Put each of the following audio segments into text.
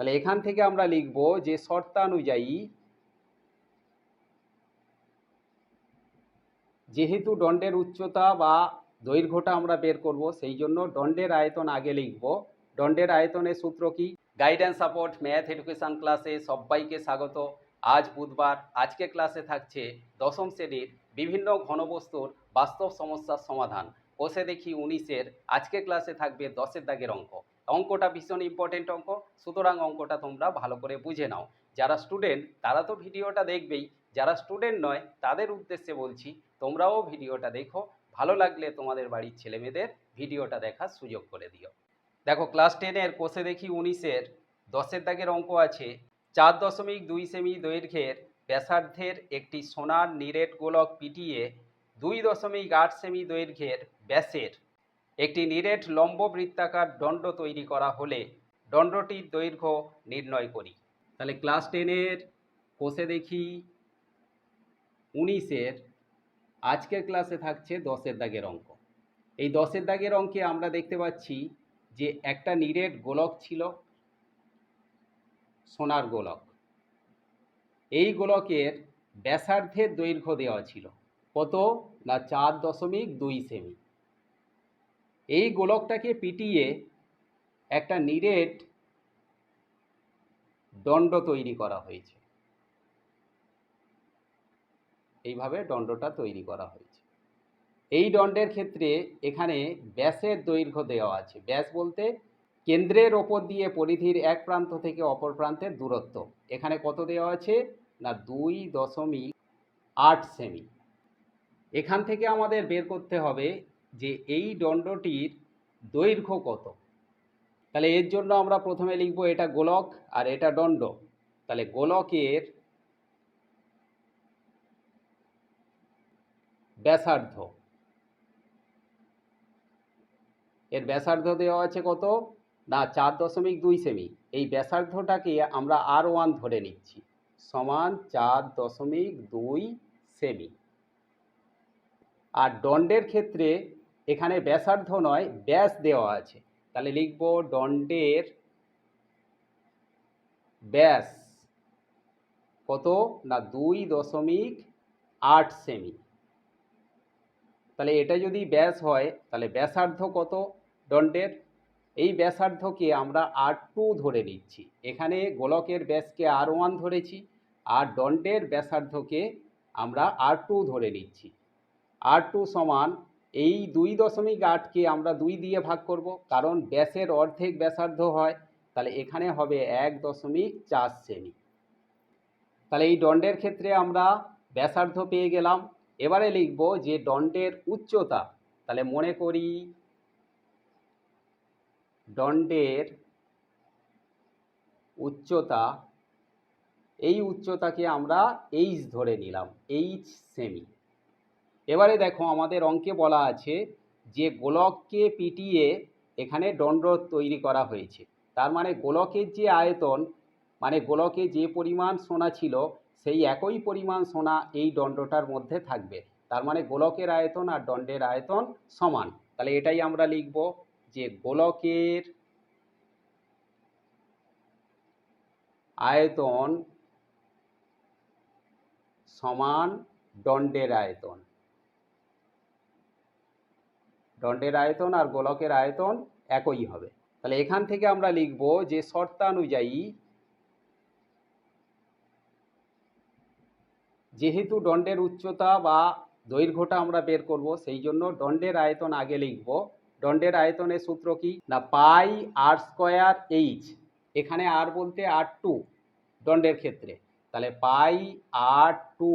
তাহলে এখান থেকে আমরা লিখব যে শর্তানুযায়ী যেহেতু দণ্ডের উচ্চতা বা দৈর্ঘ্যটা আমরা বের করব, সেই জন্য দণ্ডের আয়তন আগে লিখব। দণ্ডের আয়তনের সূত্র কি? গাইডেন্স সাপোর্ট ম্যাথ এডুকেশন ক্লাসে সবাইকে স্বাগত। আজ বুধবার, আজকে ক্লাসে থাকছে দশম শ্রেণির বিভিন্ন ঘনবস্তুর বাস্তব সমস্যার সমাধান। বসে দেখি উনিশের, আজকে ক্লাসে থাকবে দশের দাগের অঙ্ক। অঙ্কটা ভীষণ ইম্পর্টেন্ট অঙ্ক। সুতরাং অঙ্কটা তোমরা ভালো করে বুঝে নাও। যারা স্টুডেন্ট তারা তো ভিডিওটা দেখবেই। যারা স্টুডেন্ট নয়, তাদের উদ্দেশ্যে বলছি, তোমরাও ভিডিওটা দেখো। ভালো লাগলে তোমাদের বাড়ির ছেলেমেয়েদের ভিডিওটা দেখার সুযোগ করে দিও। দেখো ক্লাস টেনের কোষে দেখি উনিশের, দশের দাগের অঙ্ক আছে। চার দশমিক দুই সেমি দৈর্ঘ্যের ব্যাসার্ধের একটি সোনার নিরেট গোলক পিটিয়ে দুই দশমিক আট সেমি দৈর্ঘ্যের ব্যাসের একটি নিরেট লম্ব বৃত্তাকার দণ্ড তৈরি করা হলে দণ্ডটির দৈর্ঘ্য নির্ণয় করি। তাহলে ক্লাস টেনের কোষে দেখি উনিশের আজকের ক্লাসে থাকছে দশের দাগের অঙ্ক। এই দশের দাগের অঙ্কে আমরা দেখতে পাচ্ছি যে একটা নিরেট গোলক ছিল, সোনার গোলক। এই গোলকের ব্যাসার্ধের দৈর্ঘ্য দেওয়া ছিল, কত? না চার দশমিক দুই সেমি। এই গোলকটাকে পিটিয়ে একটা নিরেট দণ্ড তৈরি করা হয়েছে। এইভাবে দণ্ডটা তৈরি করা হয়েছে। এই দণ্ডের ক্ষেত্রে এখানে ব্যাসের দৈর্ঘ্য দেওয়া আছে। ব্যাস বলতে কেন্দ্রের ওপর দিয়ে পরিধির এক প্রান্ত থেকে অপর প্রান্তের দূরত্ব। এখানে কত দেওয়া আছে? না, দুই দশমিক আট সেমি। এখান থেকে আমাদের বের করতে হবে যে এই দণ্ডটির দৈর্ঘ্য কত? তাহলে এর জন্য আমরা প্রথমে লিখব এটা গোলক আর এটা দণ্ড। তাহলে গোলকের ব্যাসার্ধ, এর ব্যাসার্ধ দেওয়া আছে কত? না, চার দশমিক দুই সেমি। এই ব্যাসার্ধটাকে আমরা আর ওয়ান ধরে নিচ্ছি, সমান চার দশমিক দুই সেমি। আর দণ্ডের ক্ষেত্রে এখানে ব্যাসার্ধ নয়, ব্যাস দেওয়া আছে। তাহলে লিখব দণ্ডের ব্যাস কত? না, দুই দশমিক আট সেমি। তাহলে এটা যদি ব্যাস হয়, তাহলে ব্যাসার্ধ কত দণ্ডের? এই ব্যাসার্ধকে আমরা আর টু ধরে নিচ্ছি। এখানে গোলকের ব্যাসকে আর ওয়ান ধরেছি, আর দণ্ডের ব্যাসার্ধকে আমরা আর টু ধরে নিচ্ছি। আর টু সমান এই দুই দশমিক আটকে আমরা দুই দিয়ে ভাগ করব, কারণ ব্যাসের অর্ধেক ব্যাসার্ধ হয়, তাহলে এখানে হবে এক দশমিক চার সেমি তাহলে এই দণ্ডের ক্ষেত্রে আমরা ব্যাসার্ধ পেয়ে গেলাম। এবারে লিখব যে দণ্ডের উচ্চতা, তাহলে মনে করি দণ্ডের উচ্চতা, এই উচ্চতাকে আমরা এইচ ধরে নিলাম এইচ সেমি এবারে দেখো আমাদের অঙ্কে বলা আছে যে গোলককে পিটিয়ে এখানে দণ্ড তৈরি করা হয়েছে। তার মানে গোলকের যে আয়তন মানে গোলকে যে পরিমাণ সোনা ছিল, সেই একই পরিমাণ সোনা এই দণ্ডটার মধ্যে থাকবে। তার মানে গোলকের আয়তন আর দণ্ডের আয়তন সমান। তাহলে এটাই আমরা লিখব যে গোলকের আয়তন সমান দণ্ডের আয়তন। দণ্ডের আয়তন আর গোলকের আয়তন একই হবে। তাহলে এখান থেকে আমরা লিখব যে শর্তানুযায়ী যেহেতু দণ্ডের উচ্চতা বা দৈর্ঘ্যটা আমরা বের করব, সেই জন্য দণ্ডের আয়তন আগে লিখব। দণ্ডের আয়তনের সূত্র কি? না, পাই আর স্কোয়ার এইচ। এখানে আর বলতে আর টু দণ্ডের ক্ষেত্রে। তাহলে পাই আর টু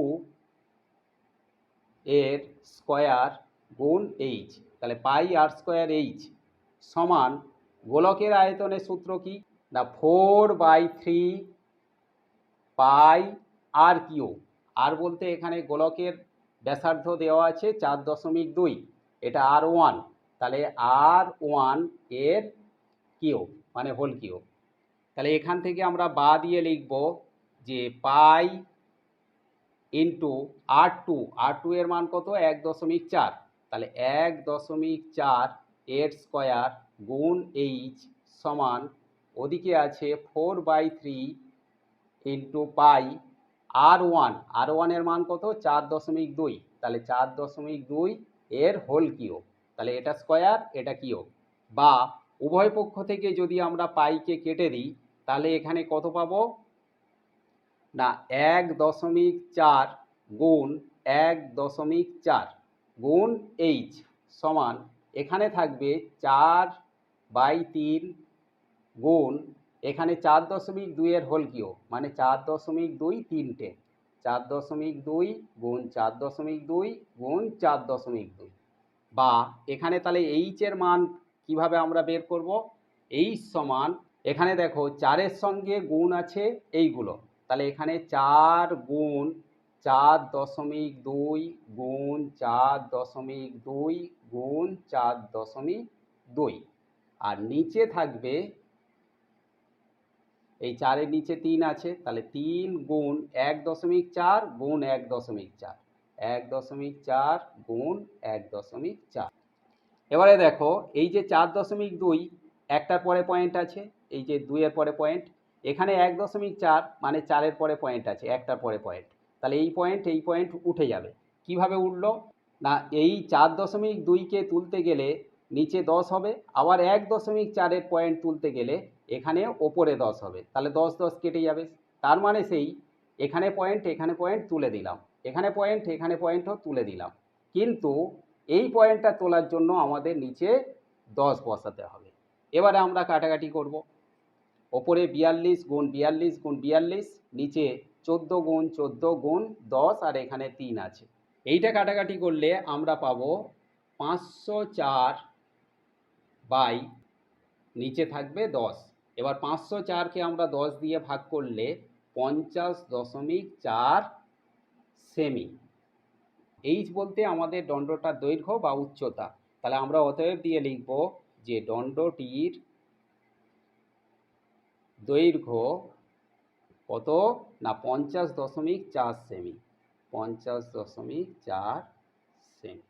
এর স্কোয়ার গুণ এইচ। তাহলে পাই আর স্কোয়ার এইচ সমান গোলকের আয়তনের সূত্র কি? না four by three pi r cube r বলতে এখানে গোলকের ব্যাসার্ধ দেওয়া আছে চার দশমিক দুই। এটা আর ওয়ান তাহলে আর ওয়ানের কিউ মানে হোল কিউ তাহলে এখান থেকে আমরা বা দিয়ে লিখব যে pi into r two r two এর মান কত? এক দশমিক চার। তাহলে এক দশমিক চার এর স্কোয়ার গুণ এইচ সমান ওদিকে আছে four by three into pi r one. আর ওয়ানের মান কত? চার দশমিক দুই। তাহলে চার দশমিক দুই এর হোল কিও তাহলে এটা স্কোয়ার, এটা কিও বা উভয় পক্ষ থেকে যদি আমরা পাইকে কেটে দিই, তাহলে এখানে কত পাবো? না, এক দশমিক চার গুণ এক দশমিক চার। গুণ এইচ সমান এখানে থাকবে চার বাই তিন গুণ এখানে চার দশমিক দুইয়ের হোল কিও মানে চার দশমিক দুই তিনটে। চার দশমিক দুই গুণ চার দশমিক দুই গুণ চার দশমিক দুই। বা এখানে তাহলে এইচের মান কীভাবে আমরা বের করব? এইচ সমান, এখানে দেখো চারের সঙ্গে গুণ আছে এইগুলো। তাহলে এখানে চার গুণ চার দশমিক দুই গুণ চার দশমিক দুই গুণ চার দশমিক দুই। আর নিচে থাকবে, এই চারের নিচে তিন আছে, তাহলে তিন গুণ এক দশমিক চার গুণ এক দশমিক চার। এক দশমিক চার গুণ এক দশমিক চার। এবারে দেখো, এই যে চার দশমিক দুই, একটার পরে পয়েন্ট আছে, এই যে দুইয়ের পরে পয়েন্ট এখানে এক দশমিক চার মানে চারের পরে পয়েন্ট আছে, একটার পরে পয়েন্ট তাহলে এই পয়েন্ট এই পয়েন্ট উঠে যাবে। কীভাবে উঠল? না, এই চার দশমিক দুইকে তুলতে গেলে নিচে দশ হবে, আবার এক দশমিক চারের পয়েন্ট তুলতে গেলে এখানে ওপরে দশ হবে। তাহলে দশ দশ কেটে যাবে। তার মানে সেই, এখানে পয়েন্ট এখানে পয়েন্ট তুলে দিলাম। এখানে পয়েন্ট এখানে পয়েন্টও তুলে দিলাম। কিন্তু এই পয়েন্টটা তোলার জন্য আমাদের নিচে দশ বসাতে হবে। এবারে আমরা কাটাকাটি করব। ওপরে বিয়াল্লিশ গুণ বিয়াল্লিশ গুণ বিয়াল্লিশ, নিচে চোদ্দ গুণ চোদ্দ গুণ দশ আর এখানে তিন আছে। এইটা কাটাকাটি করলে আমরা পাবো পাঁচশো চার বাই নিচে থাকবে দশ। এবার পাঁচশো চারকে আমরা দশ দিয়ে ভাগ করলে পঞ্চাশ দশমিক চার সেমি। এইচ বলতে আমাদের দণ্ডটার দৈর্ঘ্য বা উচ্চতা। তাহলে আমরা অতএব দিয়ে লিখব যে দণ্ডটির দৈর্ঘ্য কত না, পঞ্চাশ দশমিক চার সেমি। পঞ্চাশ দশমিক চার সেমি।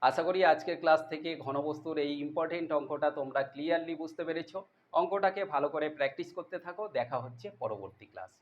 আশা করি আজকের ক্লাস থেকে ঘনবস্তুর এই ইম্পর্টেন্ট অঙ্কটা তোমরা ক্লিয়ারলি বুঝতে পেরেছ। অঙ্কটাকে ভালো করে প্র্যাকটিস করতে থাকো। দেখা হচ্ছে পরবর্তী ক্লাসে